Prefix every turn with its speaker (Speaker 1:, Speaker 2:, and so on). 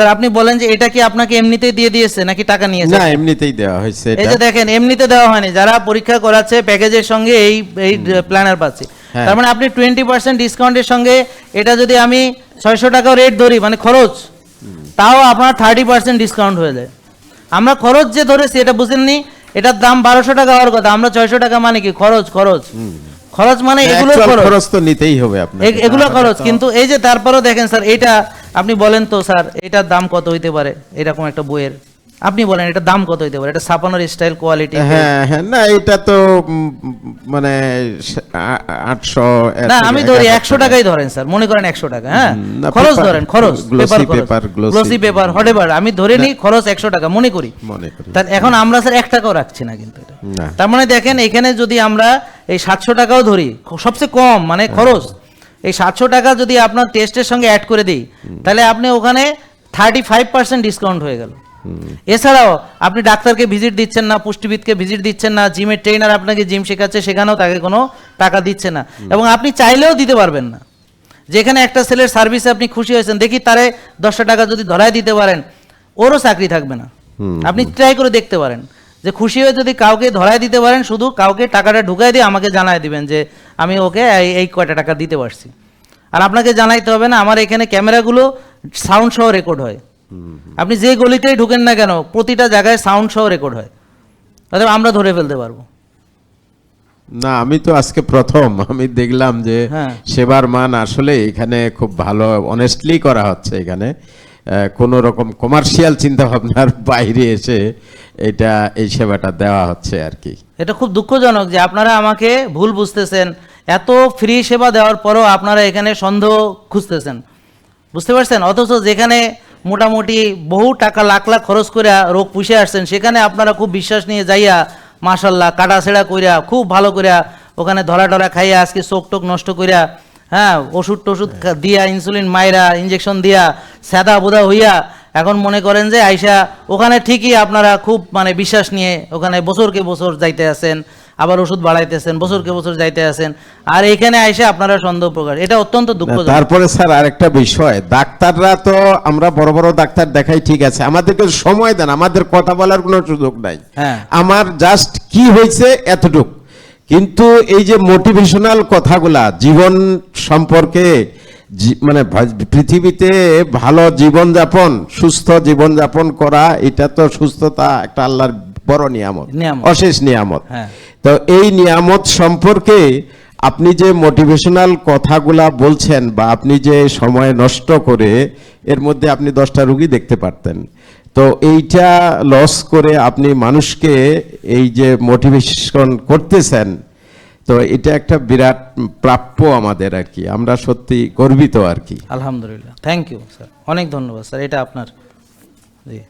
Speaker 1: Sir আপনি বলেন যে এটা কি আপনাকে এমনিতেই দিয়ে দিয়েছে নাকি টাকা নিয়েছে?
Speaker 2: না এমনিতেই দেওয়া হয়েছে
Speaker 1: এই যে দেখেন এমনিতে দেওয়া হয়নি। যারা পরীক্ষা করাচ্ছে প্যাকেজের সঙ্গে এই এই প্ল্যানার পাচ্ছে।
Speaker 2: হ্যাঁ।
Speaker 1: তার মানে আপনি টোয়েন্টি পার্সেন্ট ডিসকাউন্টের সঙ্গে এটা যদি আমি ছয়শো টাকা রেট ধরি মানে খরচ তাও আপনার থার্টি পার্সেন্ট ডিসকাউন্ট হয়ে যায়। আমরা খরচ যে ধরেছি এটা বুঝেননি এটার দাম বারোশো টাকা হওয়ার কথা আমরা ছয়শো টাকা মানে কি? খরচ খরচ। খরচ মানে এগুলো খরচ।
Speaker 2: তো নিতেই হবে
Speaker 1: এগুলো খরচ। কিন্তু এই যে তারপরেও দেখেন স্যার এটা আপনি বলেন তো স্যার এটার দাম কত হইতে পারে? এরকম একটা বইয়ের। আপনি বলেন এটার দাম কত হইতে পারে? এটা ছাপানোর স্টাইল কোয়ালিটি
Speaker 2: হ্যাঁ হ্যাঁ না এটা তো মানে সা- আ- আটশো এর
Speaker 1: না আমি ধরি
Speaker 2: হাজার
Speaker 1: একশো
Speaker 2: টাকা।
Speaker 1: টাকাই ধরেন স্যার মনে করেন একশো টাকা হ্যাঁ? খরচ ধরেন খরচ পেপার
Speaker 2: paper,
Speaker 1: গ্লোসি পেপার হটেবার আমি ধরে নিই খরচ একশো টাকা মনে করি।
Speaker 2: মনে করি।
Speaker 1: তার এখন আমরা স্যার এক টাকাও রাখছি না কিন্তু এটা।
Speaker 2: না।
Speaker 1: তার মানে দেখেন এখানে যদি আমরা এই সাতশো টাকাও ধরি সবচেয়ে কম মানে খরচ এই সাতশো টাকা যদি আপনার টেস্টের সঙ্গে অ্যাড করে দিই তাহলে আপনি ওখানে থার্টি ফাইভ পার্সেন্ট ডিসকাউন্ট হয়ে গেল। এছাড়াও আপনি ডাক্তারকে ভিজিট দিচ্ছেন না পুষ্টিবিদকে ভিজিট দিচ্ছেন না জিমের ট্রেনার আপনাকে জিম শেখাচ্ছে সেখানেও তাকে কোনো টাকা দিচ্ছে না। এবং আপনি চাইলেও দিতে পারবেন না। যেখানে একটা ছেলের সার্ভিসে আপনি খুশি হয়েছেন দেখি তারে দশটা টাকা যদি ধরায় দিতে পারেন ওরও চাকরি থাকবে না। আপনি ট্রাই করে দেখতে পারেন। যে খুশি হয়ে যদি কাউকে ধরায় দিতে পারেন শুধু কাউকে টাকাটা ঢুকাই দিয়ে আমাকে জানায় দিবেন যে আমি ওকে এই- কয়টা টাকা দিতে পারছি। আর আপনাকে জানাইতে হবে না আমার এখানে ক্যামেরাগুলো সাউন্ড সহ রেকর্ড হয়। আপনি যে গলিতেই ঢুকেন না কেন প্রতিটা জায়গায় সাউন্ড সহ রেকর্ড হয়। অতএব আমরা ধরে ফেলতে পারব।
Speaker 2: না আমি তো আজকে প্রথম। আমি দেখলাম যে
Speaker 1: হ্যাঁ।
Speaker 2: সেবার মান আসলে এখানে খুব ভালো অনেস্টলি করা হচ্ছে এখানে। কোনো রকম কমার্শিয়াল চিন্তা ভাবনার বাইরে এসে এটা, এই সেবাটা দেওয়া হচ্ছে আর কি।
Speaker 1: এটা খুব দুঃখজনক যে আপনারা আমাকে ভুল বুঝতেছেন। এত ফ্রি সেবা দেওয়ার পরও আপনারা এখানে সন্দেহ খুঁজতেছেন। বুঝতে পারছেন? অথচ যেখানে মোটামুটি বহু টাকা, লাখ লাখ খরচ করে রোগ পুষে আসছেন, সেখানে আপনারা খুব বিশ্বাস নিয়ে যাইয়া মাশাল্লাহ কাটা ছেঁড়া কইরা, খুব ভালো কইরা ওখানে ধরা টরা খাইয়া আজকে চোখ টোক নষ্ট কইরা হ্যাঁ ওষুধ টষুধ দিয়া ইনসুলিন মাইরা ইঞ্জেকশন দিয়া সাদা বোদা হইয়া এখন মনে করেন যে আইসা ওখানে ঠিকই আপনারা খুব মানে বিশ্বাস নিয়ে ওখানে বছরকে বছর যাইতে আছেন আবার ওষুধ বাড়াইতেছেন বছরকে বছর যাইতে আছেন আর এখানে আইসা আপনারা সন্দেহ প্রকাশ। এটা অত্যন্ত দুঃখজনক।
Speaker 2: তারপরে স্যার আরেকটা বিষয় ডাক্তাররা তো আমরা বড় বড় ডাক্তার দেখাই ঠিক আছে আমাদেরকে সময় দেন আমাদের কথা বলার কোনো সুযোগ নাই।
Speaker 1: হ্যাঁ।
Speaker 2: আমার জাস্ট কি হয়েছে এতটুক। কিন্তু এই যে মোটিভেশনাল কথাগুলা জীবন সম্পর্কে মানে পৃথিবীতে ভালো জীবনযাপন সুস্থ জীবনযাপন করা এটা তো সুস্থতা একটা আল্লাহর বড়
Speaker 1: নিয়ামত।
Speaker 2: অশেষ নিয়ামত
Speaker 1: হ্যাঁ।
Speaker 2: তো এই নিয়ামত সম্পর্কে আপনি যে মোটিভেশনাল কথাগুলা বলছেন বা আপনি যে সময় নষ্ট করে এর মধ্যে আপনি দশটা রুগী দেখতে পারতেন তো এইটা লস করে আপনি মানুষকে এই যে মোটিভেশন করতেছেন, তো এটা একটা বিরাট প্রাপ্য আমাদের আর কি। আমরা সত্যি গর্বিত আর কি।
Speaker 1: আলহামদুলিল্লাহ। থ্যাংক ইউ স্যার অনেক ধন্যবাদ স্যার এটা আপনার, জি।